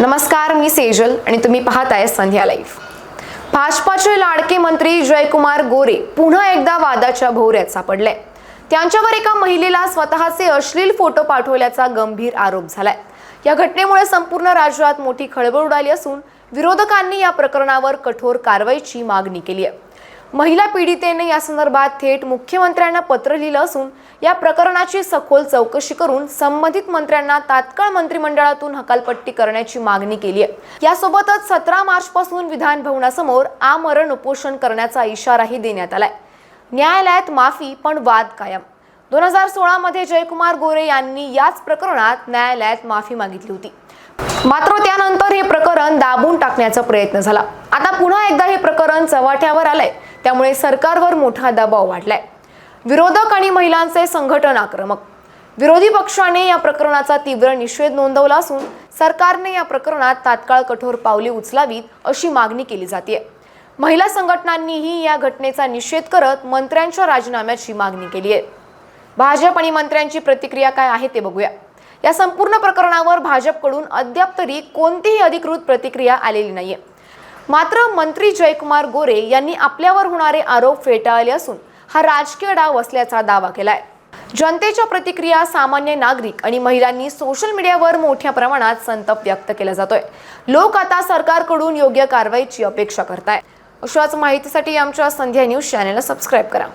नमस्कार मी सेजल आणि तुम्ही पाहताय संध्या लाईव्ह. भाजपाचे लाडके मंत्री जयकुमार गोरे पुन्हा एकदा वादाच्या भोवऱ्यात सापडले. त्यांच्यावर एका महिलेला स्वतःचे अश्लील फोटो पाठवल्याचा गंभीर आरोप झालाय. या घटनेमुळे संपूर्ण राज्यात मोठी खळबळ उडाली असून विरोधकांनी या प्रकरणावर कठोर कारवाईची मागणी केली आहे. महिला पीडितेने या संदर्भात थेट मुख्यमंत्र्यांना पत्र लिहिलं असून या प्रकरणाची सखोल चौकशी करून संबंधित मंत्र्यांना तात्काळ मंत्रिमंडळातून हकालपट्टी करण्याची मागणी केली आहे. यासोबतच सतरा मार्च पासून विधान भवनासमोर आमरण उपोषण करण्याचा इशाराही देण्यात आलाय. न्यायालयात माफी पण वाद कायम. दोन हजार सोळामध्ये जयकुमार गोरे यांनी याच प्रकरणात न्यायालयात माफी मागितली होती. मात्र त्यानंतर हे प्रकरण दाबून टाकण्याचा प्रयत्न झाला. आता पुन्हा एकदा हे प्रकरण चव्हाट्यावर आलंय. त्यामुळे सरकारवर मोठा दबाव वाढलाय. विरोधक आणि महिलांचे संघटन आक्रमक. विरोधी पक्षाने या प्रकरणाचा तीव्र निषेध नोंदवला असून सरकारने या प्रकरणात तात्काळ कठोर पावले उचलावीत अशी मागणी केली जाते महिला संघटनांनीही या घटनेचा निषेध करत मंत्र्यांच्या राजीनाम्याची मागणी केली आहे. भाजप आणि मंत्र्यांची प्रतिक्रिया काय आहे ते बघूया. या संपूर्ण प्रकरणावर भाजपकडून अद्याप तरी कोणतीही अधिकृत प्रतिक्रिया आलेली नाहीये. मात्र मंत्री जयकुमार गोरे यांनी आपल्यावर होणारे आरोप फेटाळले असून हा राजकीय डाव असल्याचा दावा केलाय. जनतेच्या प्रतिक्रिया सामान्य नागरिक आणि महिलांनी सोशल मीडियावर मोठ्या प्रमाणात संताप व्यक्त केला जातोय. लोक आता सरकारकडून योग्य कारवाईची अपेक्षा करताय अशाच माहितीसाठी आमच्या संध्या न्यूज चॅनलला सबस्क्राईब करा.